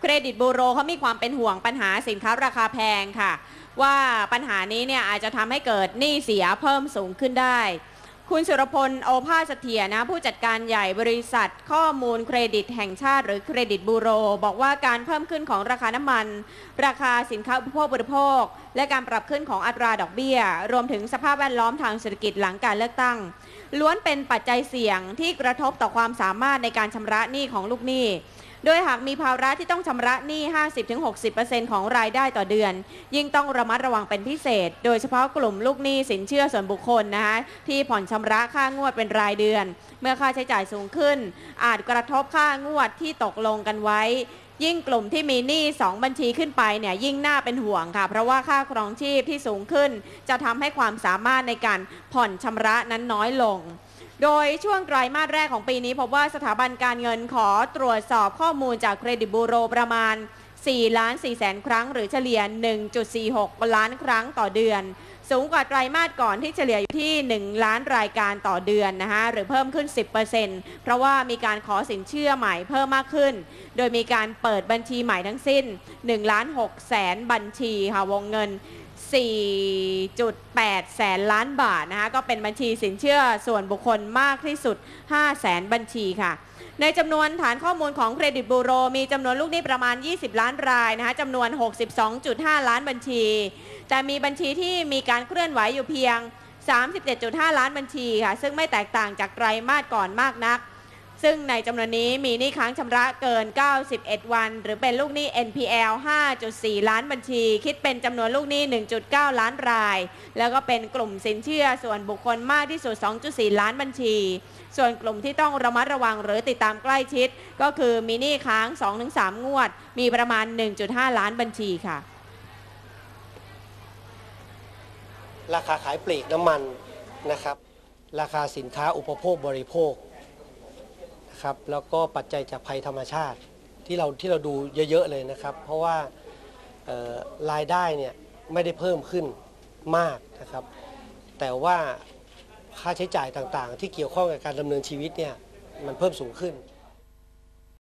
เครดิตบูโรเขามีความเป็นห่วงปัญหาสินค้าราคาแพงค่ะ ว่าปัญหานี้เนี่ยอาจจะทำให้เกิดหนี้เสียเพิ่มสูงขึ้นได้ คุณสุรพลโอภาสเสถียรนะ ผู้จัดการใหญ่บริษัทข้อมูลเครดิตแห่งชาติ หรือเครดิตบูโร บอกว่าการเพิ่มขึ้นของราคาน้ำมัน ราคาสินค้าอุปโภคบริโภค และการปรับขึ้นของอัตราดอกเบี้ย รวมถึงสภาพแวดล้อมทางเศรษฐกิจหลังการเลือกตั้งล้วนเป็นปัจจัยเสี่ยงที่กระทบต่อความสามารถในการชำระหนี้ของลูกหนี้ โดยหากมีภาระที่ต้องชำระหนี้ 50-60%ของรายได้ต่อเดือน ยิ่งต้องระมัดระวังเป็นพิเศษ โดยเฉพาะกลุ่มลูกหนี้สินเชื่อส่วนบุคคลนะคะที่ผ่อนชำระค่างวดเป็นรายเดือน เมื่อค่าใช้จ่ายสูงขึ้น อาจกระทบค่างวดที่ตกลงกันไว้ ยิ่งกลุ่มที่มีหนี้ 2 บัญชีขึ้นไปเนี่ยยิ่งน่าเป็นห่วงค่ะ เพราะว่าค่าครองชีพที่สูงขึ้น จะทำให้ความสามารถในการผ่อนชำระนั้นน้อยลง โดยช่วงไตรมาสแรกของปีนี้พบว่าสถาบันการเงินขอตรวจสอบข้อมูลจากเครดิตบูโรประมาณ 4 ล้าน4แสนครั้ง หรือเฉลี่ย 1.46 ล้านครั้งต่อเดือน สูงกว่าไตรมาสก่อนที่เฉลี่ยอยู่ที่ 1 ล้านรายการต่อเดือนนะคะหรือเพิ่มขึ้น 10%เพราะว่ามีการขอสินเชื่อใหม่เพิ่มมากขึ้น โดยมีการเปิดบัญชีใหม่ทั้งสิ้น1ล้าน6แสนบัญชีค่ะวงเงิน 4.8 แสนล้านบาทนะคะก็เป็นบัญชีสินเชื่อส่วนบุคคลมากที่สุด 5 แสนบัญชีค่ะ ในจำนวนฐานข้อมูลของเครดิตบูโร มีจำนวนลูกหนี้ประมาณ 20 ล้านรายนะคะจำนวน 62.5 ล้านบัญชี แต่มีบัญชีที่มีการเคลื่อนไหวอยู่เพียง 37.5 ล้านบัญชีค่ะ ซึ่งไม่แตกต่างจากไตรมาสก่อนมากนัก ซึ่งในจำนวนนี้มีหนี้ค้างชำระเกิน 91 วัน หรือเป็นลูกหนี้ NPL 5.4 ล้านบัญชี คิดเป็นจำนวนลูกหนี้ 1.9 ล้านราย แล้วก็เป็นกลุ่มสินเชื่อส่วนบุคคลมากที่สุด 2.4 ล้านบัญชี ส่วนกลุ่มที่ต้องระมัดระวังหรือติดตามใกล้ชิด ก็คือมีหนี้ค้าง 2-3 งวด มีประมาณ 1.5 ล้านบัญชีค่ะ ราคาขายปลีกน้ำมันนะครับ ราคาสินค้าอุปโภคบริโภค นะครับ แล้วก็ปัจจัยจากภัยธรรมชาติที่เราที่เราดูเยอะๆเลยนะครับ เพราะว่ารายได้เนี่ยไม่ได้เพิ่มขึ้นมากนะครับ แต่ว่าค่าใช้จ่ายต่างๆ ที่เกี่ยวข้องกับการดำเนินชีวิตเนี่ยมันเพิ่มสูงขึ้น